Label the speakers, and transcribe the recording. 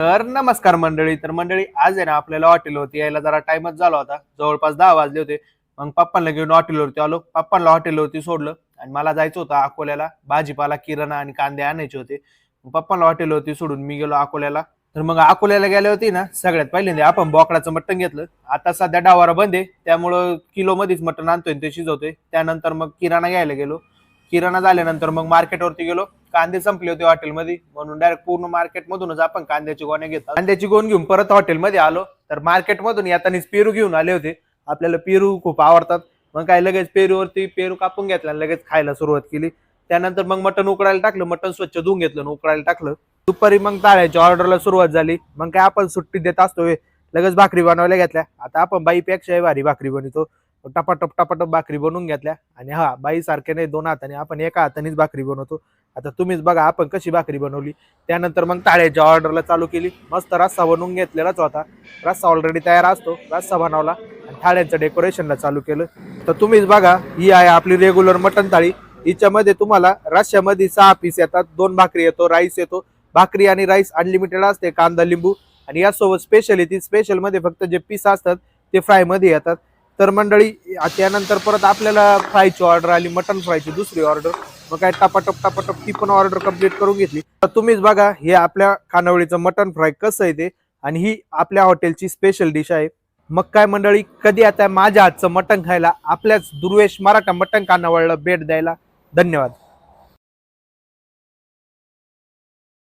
Speaker 1: तर नमस्कार मंडळी तर मंडळी आज आहे ना आपल्याला हॉटेलवरती यायला जरा टाइमच झाला होता. जवळपास दहा वाजले होते. मग पप्पांना घेऊन हॉटेलवरती आलो. पप्पांना हॉटेलवरती सोडलं आणि मला जायचं होतं अकोल्याला. भाजीपाला किराणा आणि कांदे आणायचे होते. मग पप्पांना हॉटेलवरती सोडून मी गेलो अकोल्याला. तर मग अकोल्याला गेले होते ना सगळ्यात पहिल्यांदा आपण बोकडाचं मटण घेतलं. आता सध्या डावारा बंद आहे. त्यामुळं किलो मध्येच मटण आणतोय आणि ते शिजवतोय. त्यानंतर मग किराणा घ्यायला गेलो. किराणा झाल्यानंतर मग मार्केटवरती गेलो. कांदे संपले होते हॉटेलमध्ये म्हणून डायरेक्ट पूर्ण मार्केटमधूनच आपण कांद्याची गोण्या घेतो कांद्याची गोण घेऊन परत हॉटेलमध्ये आलो. तर मार्केटमधून येतानीच पेरू घेऊन आले होते. आपल्याला पेरू खूप आवडतात. मग काय लगेच पेरूवरती पेरू कापून घेतला आणि लगेच खायला सुरुवात केली. त्यानंतर मग मटण उकडायला टाकलं. मटण स्वच्छ धुवून घेतलं उकडायला टाकलं. दुपारी मग ताळ्याच्या ऑर्डरला सुरुवात झाली. मग काय आपण सुट्टी देत असतो लगेच भाकरी बनवायला घेतल्या. आता आपण बाईपेक्षा भारी भाकरी बनवतो. टपाटप टपाटप भाकरी बनवून घेतल्या. आणि हा बाई नाही दोन हाताने. आपण एका हातानेच भाकरी बनवतो. आता तुम्हीच बघा आपण कशी भाकरी बनवली. त्यानंतर मग ताळ्याच्या ऑर्डरला चालू केली. मस्त रस्सा बनवून घेतलेलाच होता. रस्सा ऑलरेडी तयार असतो. रस्सा बनवला. आणि थाळ्यांचं डेकोरेशनला चालू केलं. तर तुम्हीच बघा ही आहे आपली रेग्युलर मटण थाळी. हिच्यामध्ये तुम्हाला रश्श्यामध्ये सहा पीस येतात. दोन भाकरी येतो राईस येतो. भाकरी आणि राईस अनलिमिटेड असते कांदा लिंबू. आणि यासोबत स्पेशल येते स्पेशलमध्ये फक्त जे पीस असतात ते फ्रायमध्ये येतात. तर मंडळी त्यानंतर परत आपल्याला फ्रायची ऑर्डर आली मटन फ्रायची दुसरी ऑर्डर. मग काय टपाटप टपाटप ती पण ऑर्डर कंप्लीट करून घेतली. तर तुम्हीच बघा हे आपल्या खानावळीचं मटन फ्राय कसं आहे ते. आणि ही आपल्या हॉटेलची स्पेशल डिश आहे. मग काय मंडळी कधी आता माझ्या हातचं मटण खायला आपल्याच दुर्वेश मराठा मटण खानावळला भेट द्यायला? धन्यवाद.